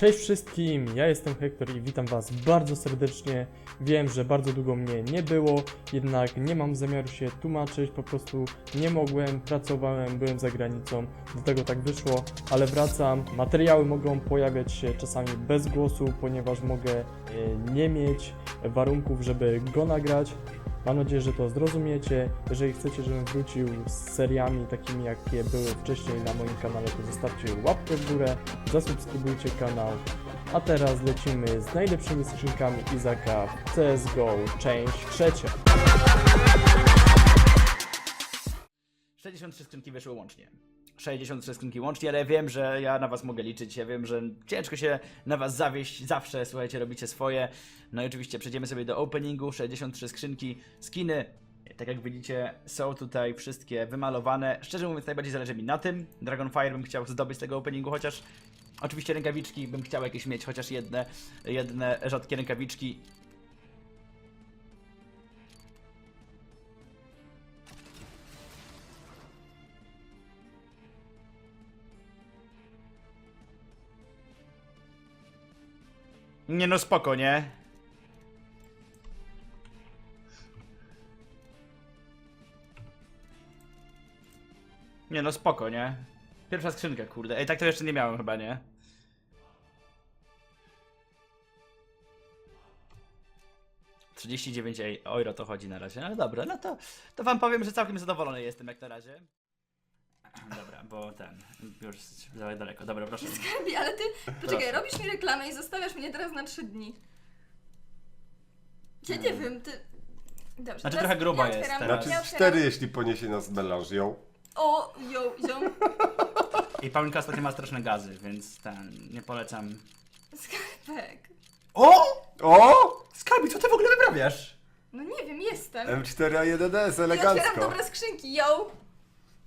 Cześć wszystkim, ja jestem Hektor i witam Was bardzo serdecznie. Wiem, że bardzo długo mnie nie było, jednak nie mam zamiaru się tłumaczyć, po prostu nie mogłem, pracowałem, byłem za granicą, dlatego tak wyszło, ale wracam. Materiały mogą pojawiać się czasami bez głosu, ponieważ mogę e, nie mieć warunków, żeby go nagrać. Mam nadzieję, że to zrozumiecie. Jeżeli chcecie, żebym wrócił z seriami takimi, jakie były wcześniej na moim kanale, to zostawcie łapkę w górę, zasubskrybujcie kanał. A teraz lecimy z najlepszymi skrzynkami Izaka w CSGO, część trzecia. 63 skrzynki wyszły łącznie. 63 skrzynki łącznie, ale wiem, że ja na was mogę liczyć. Ja wiem, że ciężko się na was zawieść. Zawsze, słuchajcie, robicie swoje. No i oczywiście przejdziemy sobie do openingu. 63 skrzynki, skiny. Tak jak widzicie, są tutaj wszystkie wymalowane. Szczerze mówiąc, najbardziej zależy mi na tym. Dragonfire bym chciał zdobyć z tego openingu, chociaż oczywiście rękawiczki bym chciał jakieś mieć, chociaż jedne, jedne rzadkie rękawiczki. Nie no, spoko, nie? Nie no, spoko, nie? Pierwsza skrzynka, kurde. Ej, tak to jeszcze nie miałem chyba, nie? Trzydzieści dziewięć euro to chodzi na razie. No dobra, no to, to wam powiem, że całkiem zadowolony jestem jak na razie. Dobra, bo ten, już za daleko. Dobra, proszę. Skarbie, ale ty, poczekaj, robisz mi reklamę i zostawiasz mnie teraz na trzy dni. Ja nie wiem, ty... Dobrze, Znaczy, teraz trochę gruba ja jest otwieram- teraz. Znaczy ja cztery, jeśli poniesie nas melanż ją. O, yo, yo. I Paulinka ostatnio ma straszne gazy, więc ten, nie polecam. Skarbek. O! O! Skarbi, co ty w ogóle wyprawiasz? No nie wiem, jestem. M4A1S, Ja otwieram elegancko. dobre skrzynki, yo.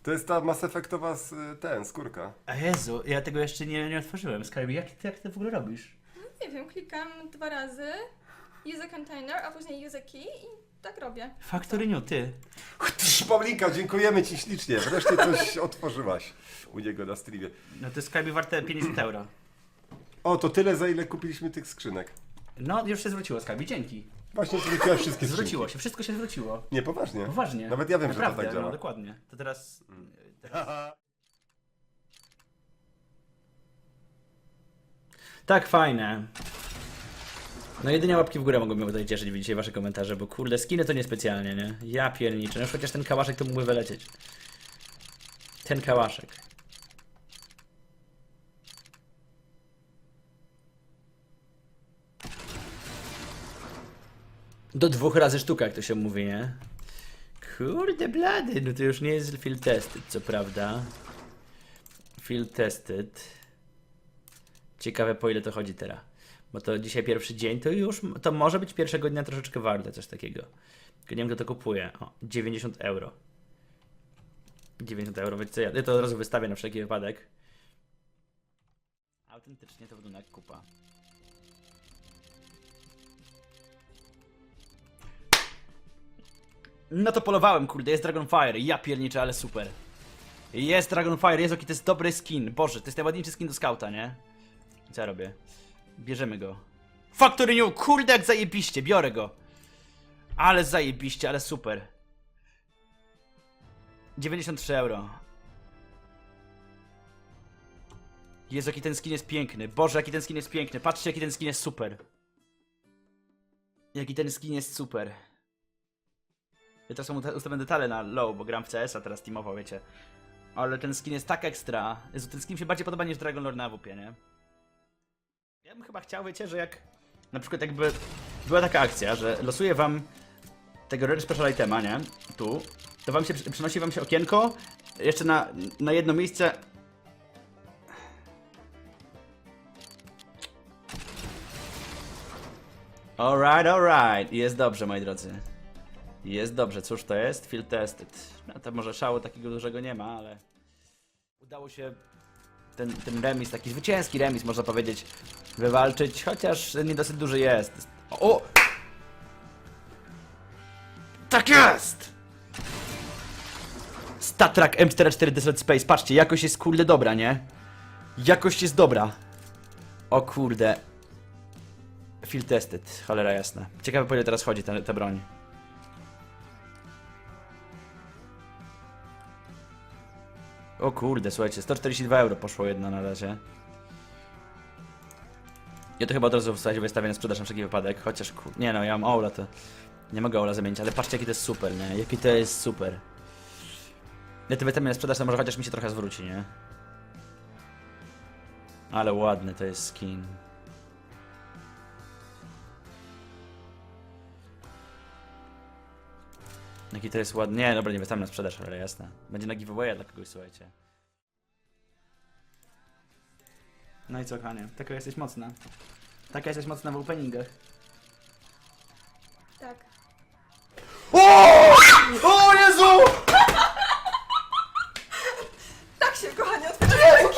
To jest ta Mass Effectowa s- ten, skórka. A Jezu, ja tego jeszcze nie, nie otworzyłem. Skarbi, jak ty, jak ty w ogóle robisz? Nie wiem, klikam dwa razy, use a container, a później use a key i tak robię. Factory New, ty. Trz, Paulinka, dziękujemy Ci ślicznie. Wreszcie coś otworzyłaś u niego na streamie. No to Skarbi warte 50 euro. O, to tyle za ile kupiliśmy tych skrzynek. No, już się zwróciło, Skarbi, dzięki. Właśnie zwróciłaś wszystkie skrzynki. Zwróciło się, wszystko się zwróciło. Nie, poważnie. Poważnie. Nawet ja wiem, Naprawdę, że to tak działa. No, dokładnie. To teraz... teraz... Tak, fajne. No jedynie łapki w górę mogą mnie tutaj cieszyć, widzicie wasze komentarze, bo kurde, skiny to niespecjalnie, nie? Ja pierniczę, no już chociaż ten kałaszek to mógłby wylecieć. Ten kałaszek. Do dwóch razy sztuka, jak to się mówi, nie? Kurde blady, no to już nie jest field tested, co prawda. Field tested. Ciekawe po ile to chodzi teraz. Bo to dzisiaj pierwszy dzień, to już, to może być pierwszego dnia troszeczkę warte, coś takiego. Tylko nie wiem kto to kupuje. O, 90 euro. 90 euro, więc co ja, ja to od razu wystawię na wszelki wypadek. Autentycznie to wygląda jak kupa. No to polowałem, kurde, jest Dragonfire, ja pierniczę, ale super. Jest Dragonfire, jest jaki to jest dobry skin. Boże, to jest najładniejszy skin do skauta, nie? Co ja robię? Bierzemy go. Factory New, kurde jak zajebiście, biorę go. Ale zajebiście, ale super. 93 euro. Jezu, jaki ten skin jest piękny. Boże, jaki ten skin jest piękny. Patrzcie, jaki ten skin jest super. Jaki ten skin jest super. Ja uta- ustawione detale na low, bo gram w CS-a teraz teamowo, wiecie. Ale ten skin jest tak ekstra. Jezu, ten skin mi się bardziej podoba niż Dragon Lord na WP, nie? Ja bym chyba chciał, wiecie, że jak... Na przykład jakby była taka akcja, że losuje wam tego Rare Special Itema, nie? Tu. To wam się, przynosi wam się okienko jeszcze na, na jedno miejsce Alright, alright. Jest dobrze, moi drodzy. Jest dobrze. Cóż to jest? Field tested. No to może szału takiego dużego nie ma, ale udało się ten, ten remis, taki zwycięski remis, można powiedzieć, wywalczyć, chociaż nie dosyć duży jest. O! Tak jest! Statrak M44 Desert Space, patrzcie, jakość jest kurde dobra, nie? Jakość jest dobra. O kurde. Field tested, cholera jasna. Ciekawe po ile teraz chodzi ta, ta broń. O kurde, słuchajcie, 142 euro poszło jedna na razie. Ja to chyba od razu w zasadzie wystawię na sprzedaż na wszelki wypadek, chociaż ku... Nie no, ja mam Ola to... Nie mogę Ola zamienić, ale patrzcie jaki to jest super, nie? Jaki to jest super. Ja to wystawię na sprzedaż, to może chociaż mi się trochę zwróci, nie? Ale ładny to jest skin. Jaki to jest ładny. Nie, dobra, nie wystawiam na sprzedaż, ale jasne. Będzie na giveawaya dla kogoś, słuchajcie. No i co, kochanie? Taka jesteś mocna. Taka jesteś mocna w openingach. Tak. O Jezu! Tak się, kochanie, otwiera ręki.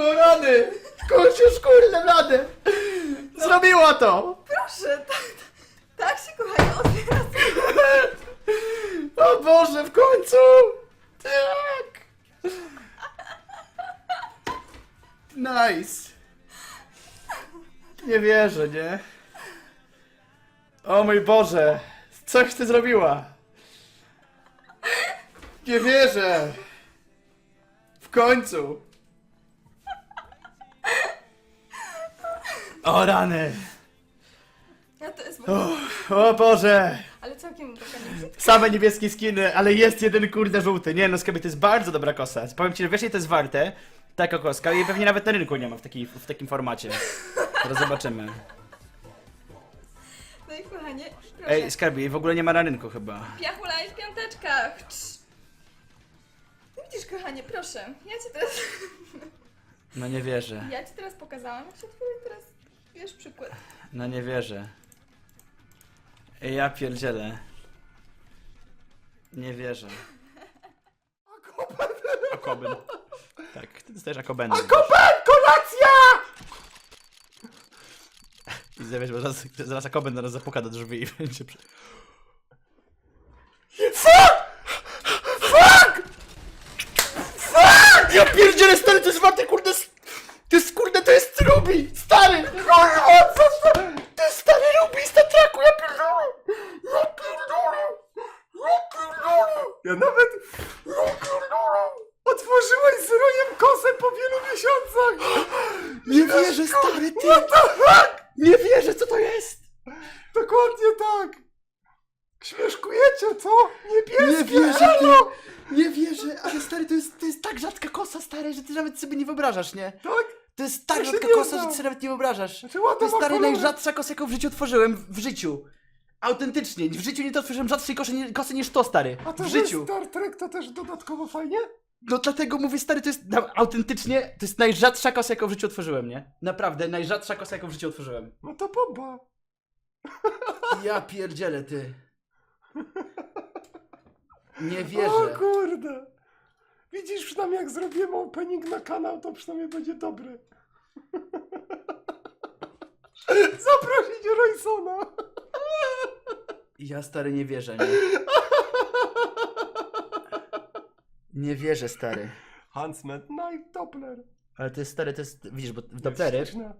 O rany! Kurczę, szkurde blady! Zrobiła to! Proszę, tak, tak się, kochanie, otwiera O Boże, w końcu! Tak! Nice! Nie wierzę, nie? O mój Boże! Coś ty zrobiła! Nie wierzę! W końcu! O rany! Ja to jest ogóle... O Boże! Ale całkiem kochanie. Same niebieskie skiny, ale jest jeden kurde żółty. Nie no, skarbie, to jest bardzo dobra kosa. Powiem ci, że wiesz, to jest warte? Taka koska i pewnie nawet na rynku nie ma w, taki, w takim formacie. Teraz zobaczymy. No i kochanie, proszę. Ej, skarbie, jej w ogóle nie ma na rynku chyba. Piachula i w piąteczkach. Cz. No Widzisz, kochanie, proszę. Ja ci teraz... No nie wierzę. Ja ci teraz pokazałam, jak się otworzy teraz... Wiesz, przykład. No nie wierzę. Ej, ja pierdzielę. Nie wierzę. Akobyn. Tak, ty dostajesz akobeny. Akoben, kolacja! I zawiesz, bo zaraz, zaraz akobyn zaraz zapuka do drzwi i będzie... przy- Fuck! Fuck! Fuck! Ja pierdzielę, stary, to jest warte, kurde, s- to jest, kurde, to jest Ruby! Stary! Kurwa, co to? Jest stary Ruby z Tatraku, ja pierdolę! Ja pierdolę! Ja pierdolę! Ja nawet... Ja pierdolę! Otworzyłeś z rojem kosę po wielu miesiącach! Nie wierzę, stary, ty! What the fuck? Nie wierzę, co to jest? Dokładnie tak! Śmieszkujecie, co? Niebieskie, Nie wierzę, elo! Nie wierzę, ale stary, to jest, to jest tak rzadka kosa, stary, że ty nawet sobie nie wyobrażasz, nie? Tak? To jest tak Ja się rzadka nie kosa, znam. że ty sobie nawet nie wyobrażasz. Znaczy To jest ma stary kolory. najrzadsza kosa, jaką w życiu otworzyłem. W życiu. Autentycznie. W życiu nie to otworzyłem rzadszej kosy, nie- kosy niż to, stary. A to, w że życiu. Star Trek to też dodatkowo fajnie? No dlatego mówię, stary, to jest na, autentycznie, to jest najrzadsza kosa, jaką w życiu otworzyłem, nie? Naprawdę, najrzadsza kosa, jaką w życiu otworzyłem. No to bomba. Ja pierdzielę, ty. Nie O wierzę. kurde. Widzisz, przynajmniej jak zrobimy opening na kanał, to przynajmniej będzie dobry. Zaprosić Roysona. Ja, stary, nie wierzę, nie? Nie wierzę, stary. Huntsman Night Doppler. Ale to jest, stary, to jest, widzisz, bo Śliczne.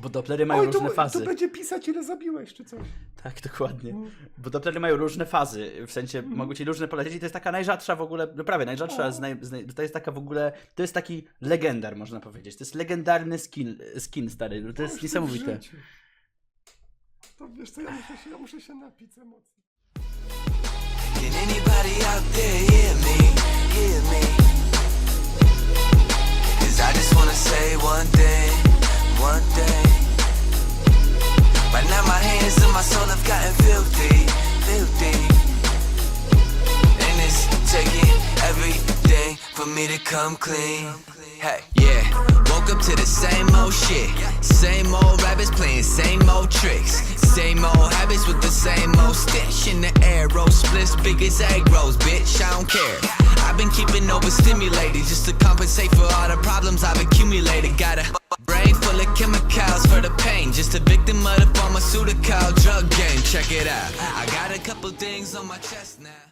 Bo Dopplery mają Oj, różne tu, fazy. tu będzie pisać ile zabiłeś, czy coś. Tak, dokładnie. Mm. Bo Dopplery mają różne fazy, w sensie Mhm. mogą ci różne polecieć i to jest taka najrzadsza w ogóle, no prawie najrzadsza, O. z naj, z naj, to jest taka w ogóle, to jest taki legendar, można powiedzieć. To jest legendarny skin, skin stary, to jest niesamowite. To wiesz co, ja muszę się, ja muszę się napić emocji. Can anybody out there hear me? Hear me? Cause I just wanna say one thing, one thing. Soul have gotten filthy, filthy. And it's taking everything for me to come clean. Hey, yeah. Woke up to the same old shit. Same old rabbits playing same old tricks. Same old habits with the same old stitch in the air. Roll splits big as egg rolls, bitch. I don't care. I've been keeping overstimulated just to compensate for all the problems I've accumulated. Got chemicals for the pain. Just a victim of the pharmaceutical drug game. Check it out. I got a couple things on my chest now.